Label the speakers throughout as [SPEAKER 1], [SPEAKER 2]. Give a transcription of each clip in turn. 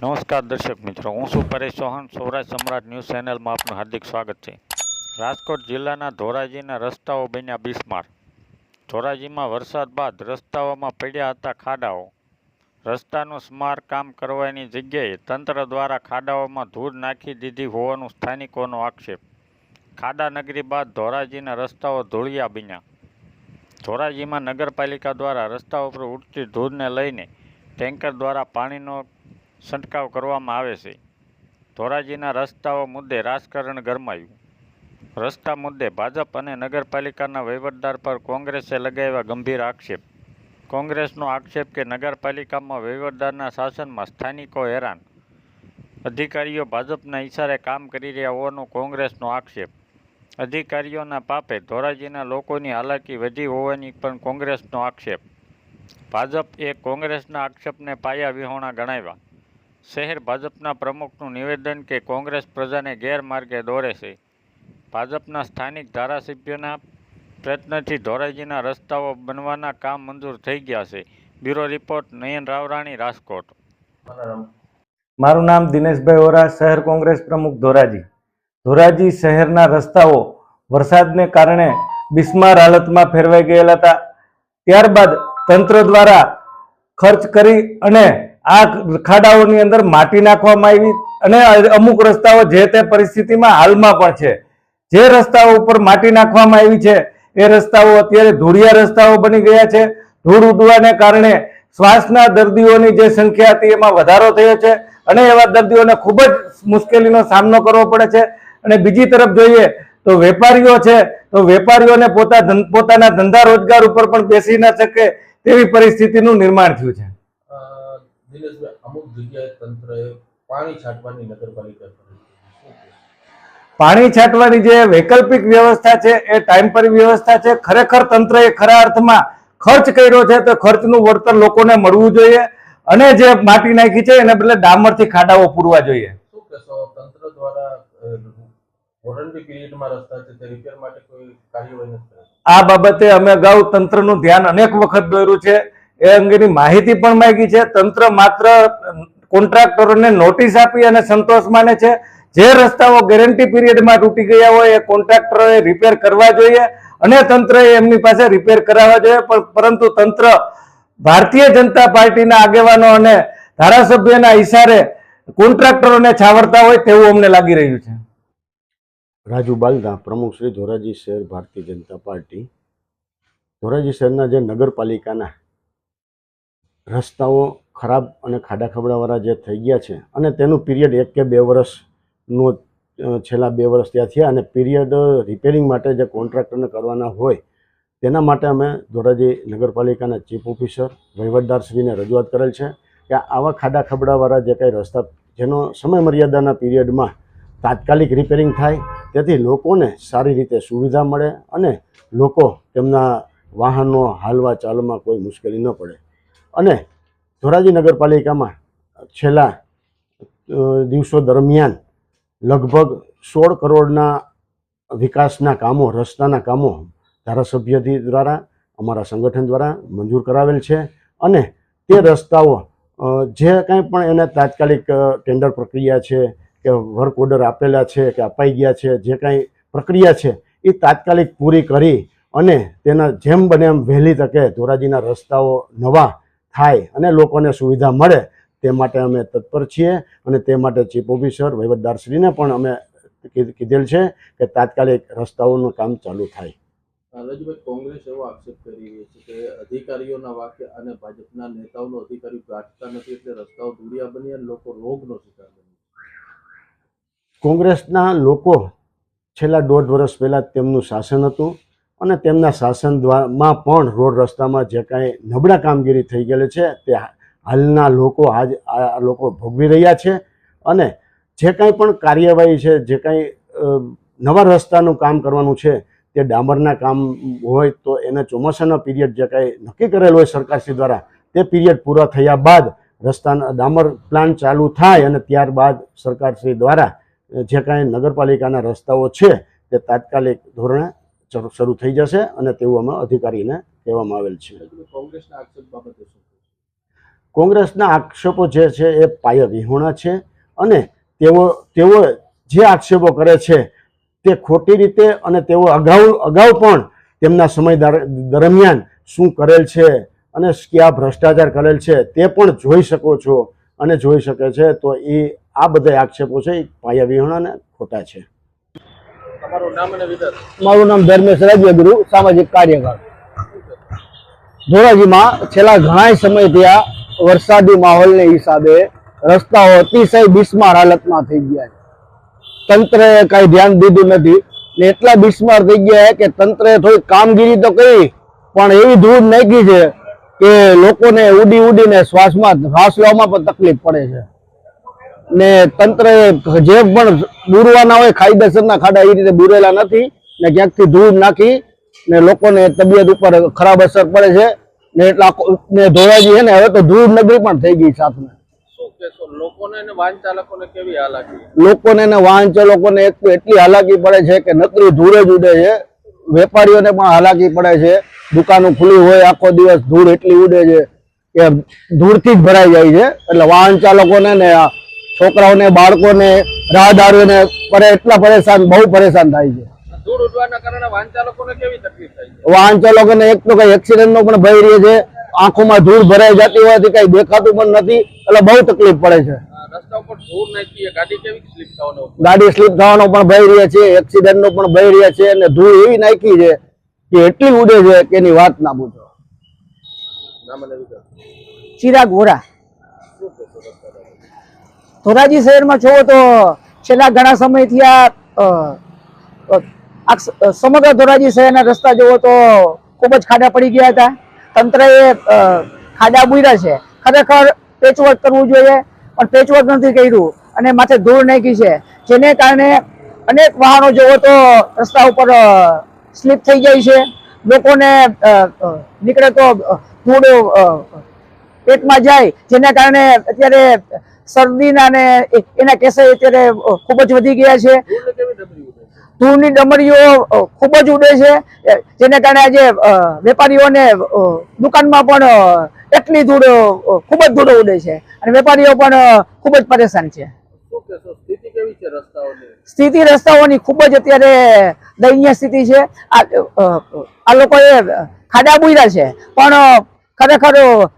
[SPEAKER 1] નમસ્કાર દર્શક મિત્રો, હું છું પરેશ ચૌહાણ સૌરાષ્ટ્ર સમ્રાટ ન્યૂઝ ચેનલમાં આપનું હાર્દિક સ્વાગત છે. રાજકોટ જિલ્લાના ધોરાજીના રસ્તાઓ બન્યા બિસ્માર. ધોરાજીમાં વરસાદ બાદ રસ્તાઓમાં પડ્યા હતા ખાડાઓ. રસ્તાનું સ્માર કામ કરવાની જગ્યાએ તંત્ર દ્વારા ખાડાઓમાં ધૂળ નાખી દીધી હોવાનું સ્થાનિકોનો આક્ષેપ. ખાડા નગરી બાદ ધોરાજીના રસ્તાઓ ધૂળિયા બન્યા. ધોરાજીમાં નગરપાલિકા દ્વારા રસ્તા ઉપર ઉડતી ધૂળને લઈને ટેન્કર દ્વારા પાણીનો છંટકાવ કરવામાં આવે છે. ધોરાજીના રસ્તાઓ મુદ્દે રાજકારણ ગરમાયું. રસ્તા મુદ્દે ભાજપ અને નગરપાલિકાના વહીવટદાર પર કોંગ્રેસે લગાવ્યા ગંભીર આક્ષેપ. કોંગ્રેસનો આક્ષેપ કે નગરપાલિકામાં વહીવટદારના શાસનમાં સ્થાનિકો હેરાન. અધિકારીઓ ભાજપના ઇશારે કામ કરી રહ્યા હોવાનો કોંગ્રેસનો આક્ષેપ. અધિકારીઓના પાપે ધોરાજીના લોકોની હાલાકી વધી હોવાની પણ કોંગ્રેસનો આક્ષેપ. ભાજપ એ કોંગ્રેસના આક્ષેપને પાયા વિહોણા ગણાવ્યા. શહેર ભાજપના પ્રમુખનું નિવેદન કે કોંગ્રેસ પ્રજાને ગેરમાર્ગે દોરે છે. ભાજપના સ્થાનિક ધારાસભ્યોના પ્રયત્નથી ધોરાજીના રસ્તાઓ બનવાના કામ મંજૂર થઈ ગયા છે. Bureau report, Nayan Ravrani, Rajkot.
[SPEAKER 2] મારું નામ દિનેશભાઈ ઓરા શહેર કોંગ્રેસ પ્રમુખ ધોરાજી. ધોરાજી શહેરના રસ્તાઓ વરસાદને કારણે બિસ્માર હાલતમાં ફેરવાઈ ગયેલા હતા. ત્યારબાદ તંત્ર દ્વારા ખર્ચ કરી અને આ ખાડાઓની અંદર માટી નાખવામાં આવી અને અમુક રસ્તાઓ જે તે પરિસ્થિતિમાં હાલમાં પણ છે. જે રસ્તાઓ ઉપર માટી નાખવામાં આવી છે, એ રસ્તાઓ અત્યારે ધૂળિયા રસ્તાઓ બની ગયા છે. ધૂળ ઉડવાને કારણે શ્વાસના દર્દીઓની જે સંખ્યા હતી એમાં વધારો થયો છે અને એવા દર્દીઓને ખૂબ જ મુશ્કેલીનો સામનો કરવો પડે છે. અને બીજી તરફ જોઈએ તો વેપારીઓ છે, તો વેપારીઓને પોતા પોતાના ધંધા રોજગાર ઉપર પણ બેસી ન શકે તેવી પરિસ્થિતિનું નિર્માણ થયું છે.
[SPEAKER 3] દિનેશભાઈ અમુક જગ્યાએ તંત્રએ પાણી છાંટવાની નગરપાલિકા?
[SPEAKER 2] પાણી છાંટવાની જે વૈકલ્પિક વ્યવસ્થા છે એ ટાઈમ પર વ્યવસ્થા છે. ખરેખર તંત્રએ ખરા અર્થમાં ખર્ચ કર્યો છે તો ખર્ચનું વળતર લોકોને મળવું જોઈએ અને જે માટી નાખી છે એને બદલે ડામરથી ખાડાઓ પૂરવા જોઈએ.
[SPEAKER 3] શું કહેશો? તંત્ર દ્વારા વોરંટી પીરિયડમાં રસ્તા છે તે રિપેર માટે કોઈ કાર્યવાહી નથી
[SPEAKER 2] આ બાબતે અમે અગાઉ તંત્રનું ધ્યાન અનેક વખત દોર્યું છે. એ અંગેની માહિતી પણ માંગી છે. તંત્ર માત્ર કોન્ટ્રાક્ટરોને નોટિસ આપી અને સંતોષ માને છે. જે રસ્તાઓ ગેરંટી પીરિયડમાં તૂટી ગયા હોય એ કોન્ટ્રાક્ટરોએ રિપેર કરવા જોઈએ અને તંત્રએ એમની પાસે રિપેર કરાવવા જોઈએ. પણ પરંતુ તંત્ર ભારતીય જનતા પાર્ટીના આગેવાનો અને ધારાસભ્યના ઇશારે કોન્ટ્રાક્ટરોને છાવરતા હોય તેવું અમને લાગી રહ્યું છે.
[SPEAKER 4] રાજુ બાલદા પ્રમુખ શ્રી ધોરાજી શહેર ભારતીય જનતા પાર્ટી. ધોરાજી શહેરના જે નગરપાલિકાના રસ્તાઓ ખરાબ અને ખાડા ખબડાવાળા જે થઈ ગયા છે અને તેનું પીરિયડ એક કે બે વર્ષનો છેલ્લા બે વર્ષ ત્યાં થયા અને પીરિયડ રિપેરિંગ માટે જે કોન્ટ્રાક્ટરને કરવાના હોય, તેના માટે અમે ધોરાજી નગરપાલિકાના ચીફ ઓફિસર વહીવટદારશ્રીને રજૂઆત કરેલ છે કે આવા ખાડા ખબડાવાળા જે કંઈ રસ્તા, જેનો સમય મર્યાદાના પીરિયડમાં તાત્કાલિક રિપેરિંગ થાય, તેથી લોકોને સારી રીતે સુવિધા મળે અને લોકો તેમના વાહનો હાલવા ચાલવામાં કોઈ મુશ્કેલી ન પડે. અને ધોરાજી નગરપાલિકામાં છેલ્લા દિવસો દરમિયાન લગભગ સોળ કરોડના વિકાસના કામો, રસ્તાના કામો ધારાસભ્યથી દ્વારા, અમારા સંગઠન દ્વારા મંજૂર કરાવેલ છે અને તે રસ્તાઓ જે કાંઈ પણ એને તાત્કાલિક ટેન્ડર પ્રક્રિયા છે કે વર્ક ઓર્ડર આપેલા છે કે અપાઈ ગયા છે, જે કાંઈ પ્રક્રિયા છે, એ તાત્કાલિક પૂરી કરી અને તેના જેમ બને એમ વહેલી તકે ધોરાજીના રસ્તાઓ નવા થાય અને લોકોને સુવિધા મળે તે માટે અમે તત્પર છીએ અને તે માટે ચીફ ઓફિસર વહીવટદારશ્રીને પણ અમે કીધેલ છે કે તાત્કાલિક રસ્તાઓનું કામ ચાલુ થાય.
[SPEAKER 3] અ, કોંગ્રેસ એવો આક્ષેપ કરી રહી છે કે અધિકારીઓના વાક્ય અને ભાજપના નેતાઓનો અધિકારીઓ ગાંઠતા નથી એટલે રસ્તાઓ ધૂળિયા બની અને લોકો રોગનો શિકાર બની
[SPEAKER 4] કોંગ્રેસના લોકો છેલ્લા દોઢ વર્ષ પહેલાં તેમનું શાસન હતું. અને તેમના શાસન દ્વારામાં પણ રોડ રસ્તામાં જે કાંઈ નબળા કામગીરી થઈ ગયેલી છે, તે હાલના લોકો આજ આ લોકો ભોગવી રહ્યા છે. અને જે કાંઈ પણ કાર્યવાહી છે, જે કાંઈ નવા રસ્તાનું કામ કરવાનું છે, તે ડામરના કામ હોય તો એને ચોમાસાનો પીરિયડ જે કાંઈ નક્કી કરેલો હોય સરકારશ્રી દ્વારા, તે પીરિયડ પૂરા થયા બાદ રસ્તાના ડામર પ્લાન ચાલુ થાય અને ત્યારબાદ સરકારશ્રી દ્વારા જે કાંઈ નગરપાલિકાના રસ્તાઓ છે, તે તાત્કાલિક ધોરણે શરૂ થઈ જશે અને તેવું અમે અધિકારીને કહેવામાં આવેલ છે.
[SPEAKER 3] કોંગ્રેસના આક્ષેપ બાબતે
[SPEAKER 4] કોંગ્રેસના આક્ષેપો જે છે એ પાયા વિહોણા છે અને તેઓ તેઓ જે આક્ષેપો કરે છે તે ખોટી રીતે અને તેઓ અગાઉ અગાઉ પણ તેમના સમય દરમિયાન શું કરેલ છે અને કયા ભ્રષ્ટાચાર કરેલ છે તે પણ જોઈ શકો છો અને જોઈ શકે છે તો એ આ બધા આક્ષેપો છે એ પાયા વિહોણા અને ખોટા છે
[SPEAKER 3] તમારું નામ અને વિગત
[SPEAKER 5] મારું નામ ધર્મેશ રાજ્યગુરુ સામાજિક કાર્યકર. ધોરાજીમાં છેલ્લા ઘણા સમયથી આ વરસાદી માહોલને હિસાબે રસ્તાઓ અતિશય બિસ્માર હાલતમાં થઈ ગયા છે. તંત્રએ કઈ ધ્યાન દીધું નથી ને એટલા બિસ્માર થઈ ગયા કે તંત્રએ થોડી કામગીરી તો કરી, પણ એવી ધૂળ નાખી છે કે લોકોને ઉડી ઉડીને શ્વાસમાં, શ્વાસ લેવામાં પણ તકલીફ પડે છે. ને તંત્રએ જે પણ બુરવાના હોય કાયદેસરના ખાડા એ રીતે બુરેલા નથી. ને ક્યાંકથી ધૂળ નાખી ને લોકોને તબિયત ઉપર ખરાબ અસર પડે છે. ને એટલા ને ધોરાજી છે ને હવે તો ધૂળ નગરી પણ થઈ ગઈ સાથમાં
[SPEAKER 3] લોકોને વાહન ચાલકોને કેવી હાલાકી?
[SPEAKER 5] લોકોને ને વાહન ચાલકોને એક તો એટલી હાલાકી પડે છે કે નકરી ધૂળ જ ઉડે છે. વેપારીઓને પણ હાલાકી પડે છે. દુકાનો ખુલ્લી હોય આખો દિવસ ધૂળ એટલી ઉડે છે કે ધૂળથી જ ભરાઈ જાય છે. એટલે વાહન ચાલકોને ને છોકરાઓને બાળકોને રાહદારીઓને પરે એટલા પરેશાન બહુ પરેશાન થાય છે.
[SPEAKER 3] ધૂળ વાહન ચાલકોને કેવી તકલીફ થાય છે?
[SPEAKER 5] વાહન ચાલકોને એક તો કઈ એક્સિડન્ટ નો પણ ભય રહે છે આંખોમાં ધૂળ ભરાઈ જતી હોવાથી કઈ દેખાતું પણ નથી એટલે બહુ તકલીફ પડે છે.
[SPEAKER 3] આ રસ્તા ઉપર ધૂળ નાખી છે ગાડી સ્લીપ થવાનો?
[SPEAKER 5] ગાડી સ્લીપ થવાનો પણ ભય રહે છે એક્સિડન્ટ નો પણ ભય રહે છે અને ધૂળ એવી નાખી છે કે એટલી ઉડે છે કે એની વાત ના પૂછો.
[SPEAKER 6] ચિરાગ વોરા
[SPEAKER 3] શું કહેશો રસ્તા બાબતે?
[SPEAKER 6] ધોરાજી શહેરમાં જોવો તો છેલ્લા ઘણા સમયથી આ સમગ્ર ધોરાજી શહેરના રસ્તા જોવો તો ખૂબ જ ખાડા પડી ગયા હતા. તંત્રએ ખાડા બુર્યા છે. ખરેખર પેચવર્ક કરવું જોઈએ, પણ પેચવર્ક નથી કર્યું અને માથે ધૂળ નાખી છે. જેને કારણે અનેક વાહનો જોવો તો રસ્તા ઉપર સ્લીપ થઈ જાય છે. લોકોને નીકળે તો ધૂળ પેટમાં જાય જેના કારણે અત્યારે શરદીના એના કેસો અત્યારે ખૂબ જ વધી ગયા છે.
[SPEAKER 3] ધૂળને
[SPEAKER 6] ડમરીઓ ખૂબ જ ઉડે છે. જેને કારણે આજે વેપારીઓને દુકાનમાં પણ એટલી ધૂળ ખૂબ જ ધૂળ ઉડે છે. અને વેપારીઓ પણ ખૂબ જ પરેશાન છે.
[SPEAKER 3] સ્થિતિ રસ્તાઓની?
[SPEAKER 6] ખૂબ જ અત્યારે દયનીય સ્થિતિ છે. આ આ લોકોએ ખાડા બુર્યા છે. પણ ખરેખર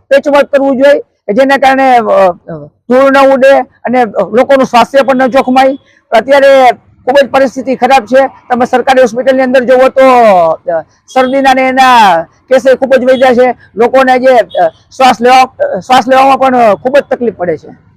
[SPEAKER 6] પેચવર્ક કરવું જોઈએ જેના કારણે ધૂળ ન ઉડે અને લોકોનું સ્વાસ્થ્ય પણ ન જોખમાય. અત્યારે ખૂબ જ પરિસ્થિતિ ખરાબ છે. તમે સરકારી હોસ્પિટલની અંદર જુઓ તો શરદીના ને એના કેસે ખૂબ જ વધ્યા છે. લોકોને જે શ્વાસ લેવા શ્વાસ લેવામાં પણ ખૂબ જ તકલીફ પડે છે.